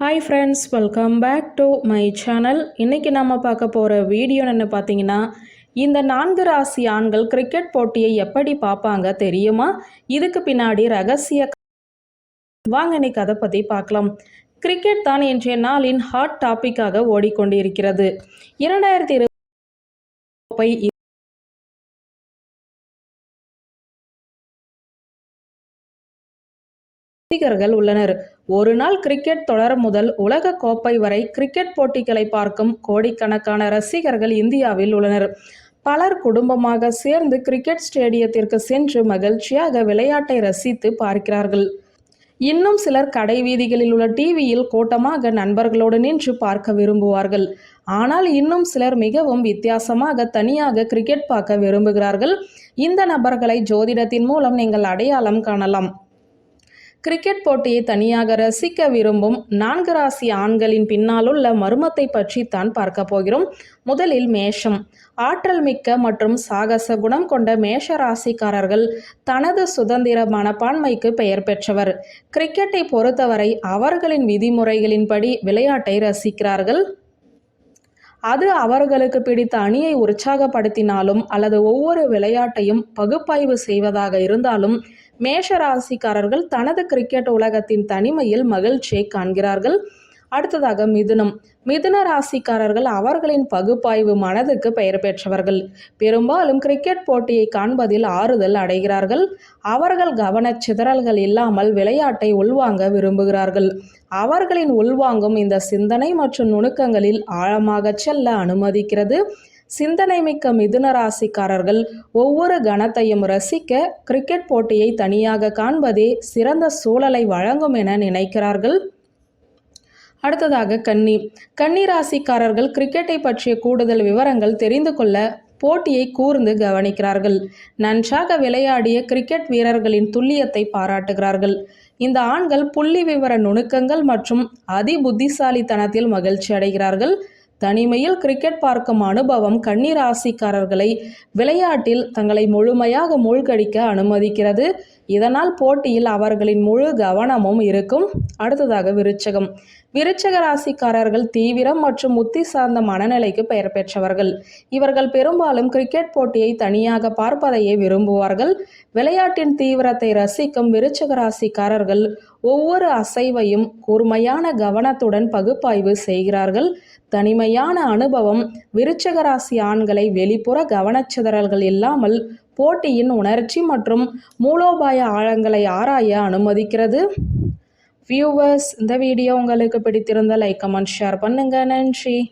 Hi friends welcome back to my channel இன்றைக்கி நம்ம பார்க்க போகிற வீடியோ என்ன பார்த்தீங்கன்னா இந்த நான்கு ராசி ஆண்கள் கிரிக்கெட் போட்டியை எப்படி பார்ப்பாங்க தெரியுமா? இதுக்கு பின்னாடி ரகசிய வாங்க இன்னைக்கு அதை பற்றி பார்க்கலாம். கிரிக்கெட் தான் இன்றைய நாளின் ஹாட் டாப்பிக்காக ஓடிக்கொண்டிருக்கிறது. இரண்டாயிரத்தி இருபது ரசிகர்கள் உள்ளனர். ஒரு நாள் கிரிக்கெட் தொடர் முதல் உலக கோப்பை வரை கிரிக்கெட் போட்டிகளை பார்க்கும் கோடிக்கணக்கான ரசிகர்கள் இந்தியாவில் உள்ளனர். பலர் குடும்பமாக சேர்ந்து கிரிக்கெட் ஸ்டேடியத்திற்கு சென்று மகிழ்ச்சியாக விளையாட்டை ரசித்து பார்க்கிறார்கள். இன்னும் சிலர் கடை வீதிகளில் உள்ள டிவியில் கூட்டமாக நண்பர்களோடு நின்று பார்க்க விரும்புவார்கள். ஆனால் இன்னும் சிலர் மிகவும் வித்தியாசமாக தனியாக கிரிக்கெட் பார்க்க விரும்புகிறார்கள். இந்த நபர்களை ஜோதிடத்தின் மூலம் நீங்கள் அடையாளம் காணலாம். கிரிக்கெட் போட்டியை தனியாக ரசிக்க விரும்பும் நான்கு ராசி ஆண்களின் பின்னாலுள்ள மர்மத்தை பற்றி தான் பார்க்க போகிறோம். முதலில் மேஷம். ஆற்றல் மிக்க மற்றும் சாகச குணம் கொண்ட மேஷ ராசிக்காரர்கள் தனது சுதந்திர மனப்பான்மைக்கு பெயர் பெற்றவர். கிரிக்கெட்டை பொறுத்தவரை அவர்களின் விதிமுறைகளின்படி விளையாட்டை ரசிக்கிறார்கள். அது அவர்களுக்கு பிடித்த அணியை உற்சாகப்படுத்தினாலும் அல்லது ஒவ்வொரு விளையாட்டையும் பகுப்பாய்வு செய்வதாக இருந்தாலும் மேஷ ராசிக்காரர்கள் தனது கிரிக்கெட் உலகத்தின் தனிமையில் மகிழ்ச்சியை காண்கிறார்கள். அடுத்ததாக மிதுனம். மிதுன ராசிக்காரர்கள் அவர்களின் பகுப்பாய்வு மனதுக்கு பெயர் பெற்றவர்கள். பெரும்பாலும் கிரிக்கெட் போட்டியை காண்பதில் ஆறுதல் அடைகிறார்கள். அவர்கள் கவனச் சிதறல்கள் இல்லாமல் விளையாட்டை உள்வாங்க விரும்புகிறார்கள். அவர்களின் உள்வாங்கும் இந்த சிந்தனை மற்றும் நுணுக்கங்களில் ஆழமாக செல்ல அனுமதிக்கிறது. சிந்தனை மிக்க மிதுன ராசிக்காரர்கள் ஒவ்வொரு கணத்தையும் ரசிக்க கிரிக்கெட் போட்டியை தனியாக காண்பதே சிறந்த சூழலை வழங்கும் என நினைக்கிறார்கள். அடுத்ததாக கன்னி. கன்னி ராசிக்காரர்கள் கிரிக்கெட்டை பற்றிய கூடுதல் விவரங்கள் தெரிந்து கொள்ள போட்டியை கூர்ந்து கவனிக்கிறார்கள். நன்றாக விளையாடிய கிரிக்கெட் வீரர்களின் துல்லியத்தை பாராட்டுகிறார்கள். இந்த ஆண்கள் புள்ளி விவர நுணுக்கங்கள் மற்றும் அதி புத்திசாலித்தனத்தில் மகிழ்ச்சி அடைகிறார்கள் தனிமையில் கிரிக்கெட் பார்க்கும் அனுபவம் கன்னிராசிக்காரர்களை விளையாட்டில் தங்களை முழுமையாக மூழ்கடிக்க அனுமதிக்கிறது. இதனால் போட்டியில் அவர்களின் முழு கவனமும் இருக்கும். அடுத்ததாக விருச்சகம். விருச்சக ராசிக்காரர்கள் தீவிரம் மற்றும் முத்தி சார்ந்த மனநிலைக்கு பெயர் பெற்றவர்கள். இவர்கள் பெரும்பாலும் கிரிக்கெட் போட்டியை தனியாக பார்ப்பதையே விரும்புவார்கள். விளையாட்டின் தீவிரத்தை ரசிக்கும் விருச்சக ராசிக்காரர்கள் ஒவ்வொரு அசைவையும் கூர்மையான கவனத்துடன் பகுப்பாய்வு செய்கிறார்கள். தனிமையான அனுபவம் விருச்சகராசி ஆண்களை வெளிப்புற கவனச்சிதறல்கள் இல்லாமல் போட்டியின் உணர்ச்சி மற்றும் மூலோபாய ஆழங்களை ஆராய அனுமதிக்கிறது. வியூவர்ஸ் இந்த வீடியோ உங்களுக்கு பிடித்திருந்த லைக் கமெண்ட் ஷேர் பண்ணுங்க. நன்றி.